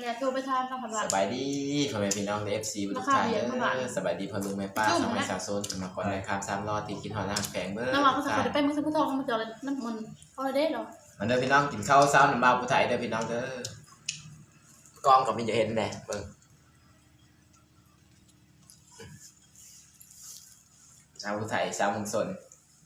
มันจะโทรไปทานต้องพันวัสนบายดีพ่อแม่พี่น้องใน FC ทุกท่านเด้อสบายดีพ่อลุงแม่ป้าสมัยสาวโซนมาก่อนเลยครับสามรอตีกินหอล่างแฝงเบอร์น้ำมันก็จะขอได้ไปมือซื้อผู้ทองมันจะอะไรน้ำมันเขาเลยได้หรอมันเด้อพี่น้องกินข้าวเช้าน้ำบาวผู้ไทยเด้อพี่น้องเด้อกล้องกับพี่จะเห็นแหละเบิ่งชาวผู้ไทยชาวเมุงสน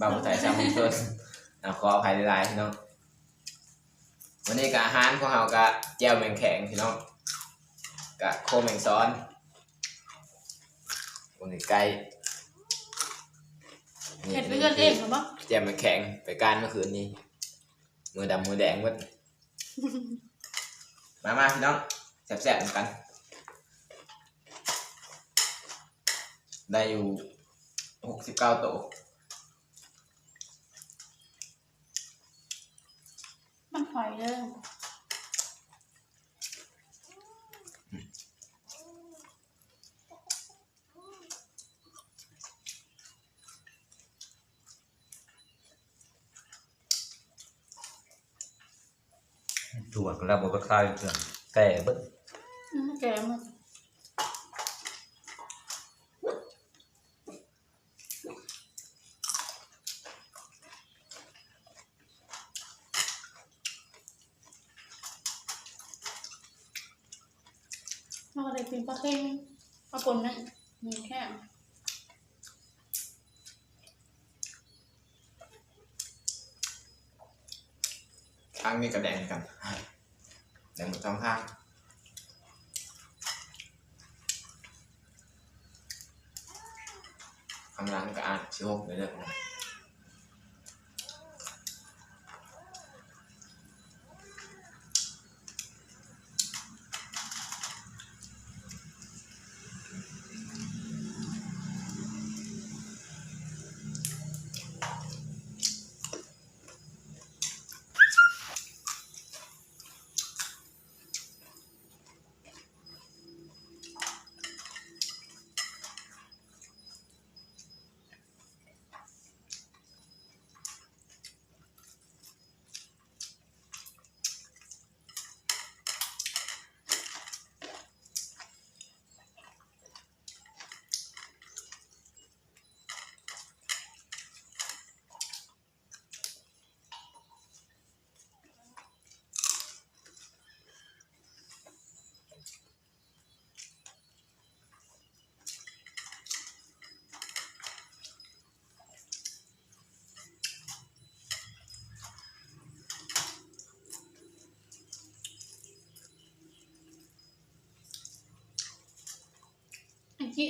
บาวผู้ไทยชาวเมุงสนอะขออภัยหลายๆพี่น้อง วันนี้กับอาหารของเราก็แจ่วแมงแข็งพี่น้องกับโคแมงซ้อนวันนี้ไก่เห็ดไปเงินเองเหรอปะแจ่วแมงแข็งไปการเมื่อคืนนี้ มือดำมือแดงหมดมามาพี่น้องแซ่บๆเหมือนกัน ได้อยู่หกสิบเก้าโตว มันหอยเลยถั่วก็แล้วบ่คลายเพื่อนแก่เบิดอืมแกมัน เราก็ได้กินปลาเค็งปลาปนนั่นมีแค่ข้างนี้ก็แดงกันแดงหมดทั้งข้างข้างล่างก็อ่านชิหกเลยเด้อ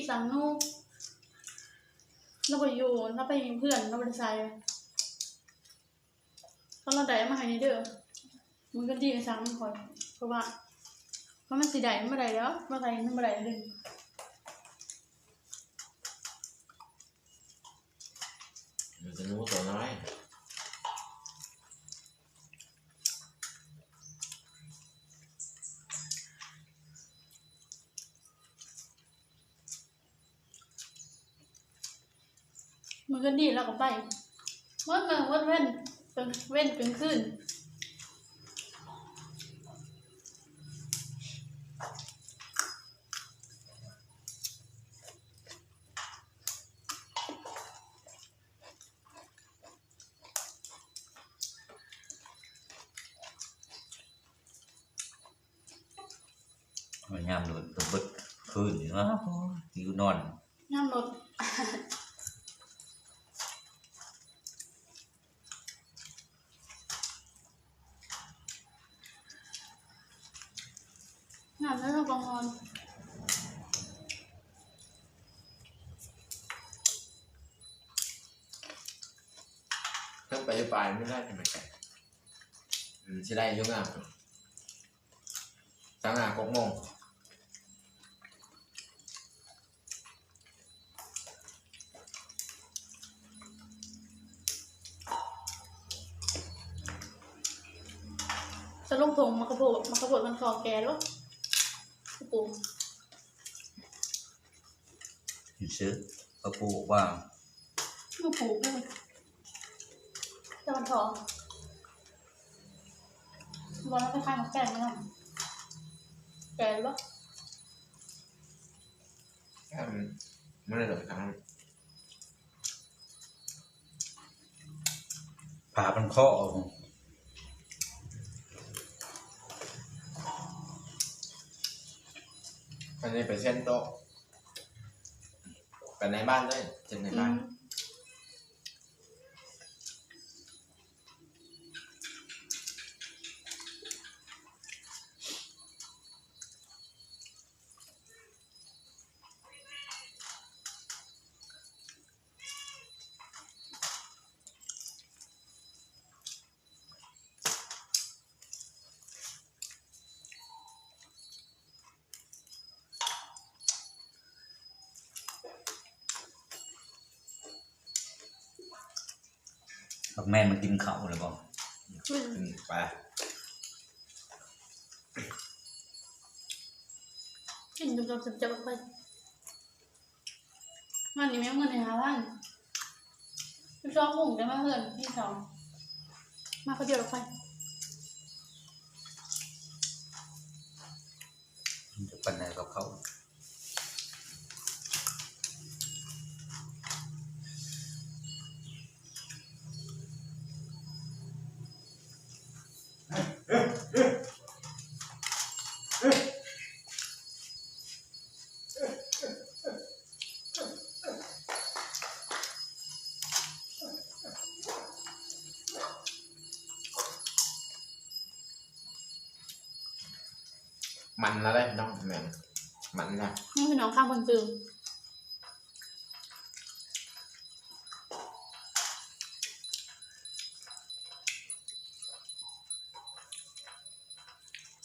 สั่งนู่นเราไปอยู่เราไปเพื่อนเราไปใส่ตอนเราได้มาให้นี่เด้อมันก็ดีสั่งมันคอยเพราะว่าเพราะมันสีได้เมื่อไรแล้วเมื่อไรเมื่อไรดึงย มันจะรู้ตัวน้อย มันก็ดีแล้วก็ไปเมื่อเมื่อวันเว้นเป็นเว้นเป็นขึ้นมันยามโดนตัวเบิดคืนนี่นะอยู่นอน น้ำรถ น้ำแล้วเราก็นอนเพิ่งไปปลายไม่ได้ทำไมแกอืมใช่ได้ยุ่งอะสังหากกโมงจะลงผงมากระโปดมากระโปดมันคอแกแล้วกระ ปูอยู่ซื้อพระปู่บอกว่ากระปูเลยแต่มันทองวันนั้นไปขายของแกงมั้งแกก่หรือเปล่าแค่มันไม่ได้หลงทางผ่ามันเคาะออก อันนี้ไปเส้นโต๊ะไปในบ้านด้วยเส้นในบ้าน อืม บักแม่นมันกินเขาเลยบอกอืมไปกินจนจนจะไปมันนี่แม่งเงินในหาบ้านพี่ชอบหุ่งได้มาเพื่อนพี่สองมาเขาเดียวเราไปมันจะปันไหนกับเขา มันแล้วได้น้องแมงมันนะนี่คือน้องข้ามบนตึง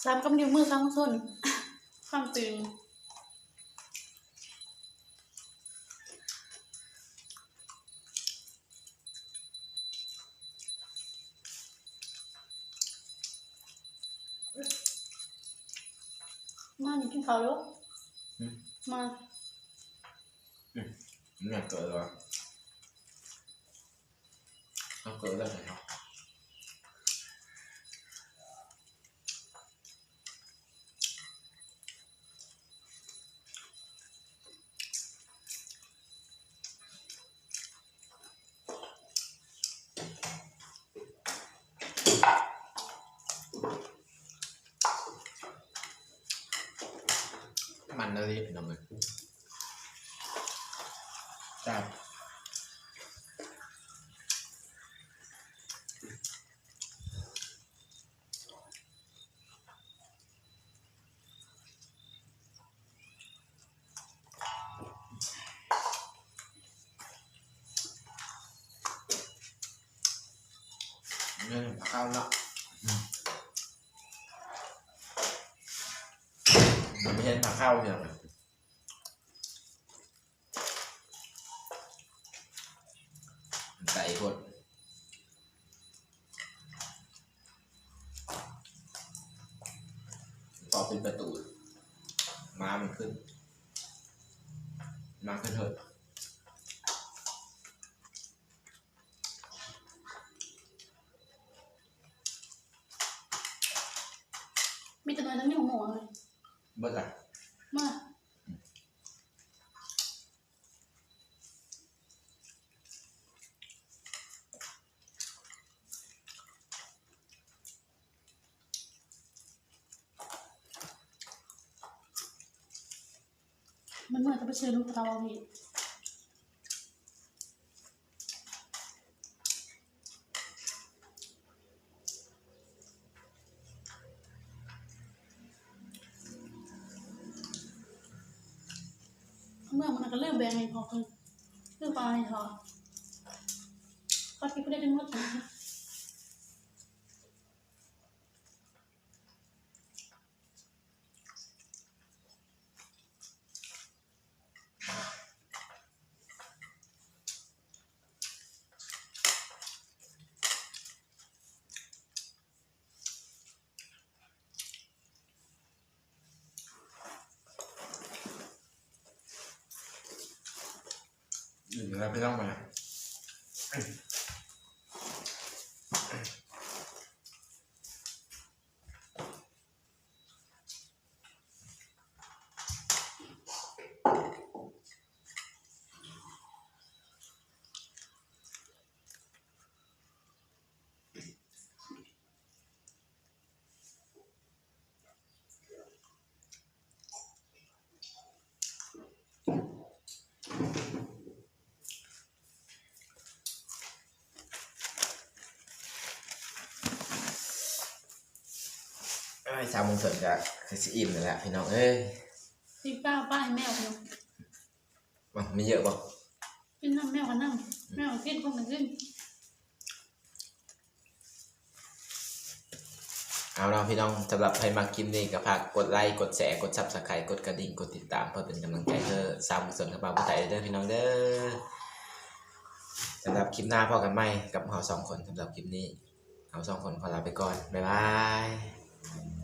ซ้ำกำนิ้วมือสามส้นข้ามตึง มาหนูกินข้าวแล้วมามันอยากเกิดวะเอาเกิดได้ไหมครับ มันอะไรเป็นยังไงจ้าเรื่องข้าวเนาะมันไม่ใช่ผักข้าวเดียวเลยใส่พดพอเป็นประตู ม้ามันขึ้น ม้าขึ้นเถอะมีแต่เนยทั้งนิ้วหมูเลย เบิดละ มามันเหมือนจะไปเชิญลูกเตาวิ เมื่อมันก็เริ่มแบงให้พอคือคืองปลาให้พอก็คิดไม่ได้ทั้งหมด อยู่แล้วไม่ต้องมาสามโมงส่วนก็คือสิอิ่มแล้วแหละพี่น้องเอ้ยพี่ป้าป้าให้แมวเนาะว่ามีเยอะบ่กินน้ำแมวกันน้ำแมวกินพวกมันกินเอาเนาะพี่น้องสำหรับใครมาคลิปนี้ก็ฝากกดไลค์กดแชร์กดซับสไครต์กดกระดิ่งกดติดตามเพื่อเป็นกำลังใจเธอสามโมงส่วนกับบ่าวผู้ไทยเด้อพี่น้องเด้อสำหรับคลิปหน้าพอกันไหมกับเราสองคนสำหรับคลิปนี้เราสองคนขอลาไปก่อน บ๊ายบาย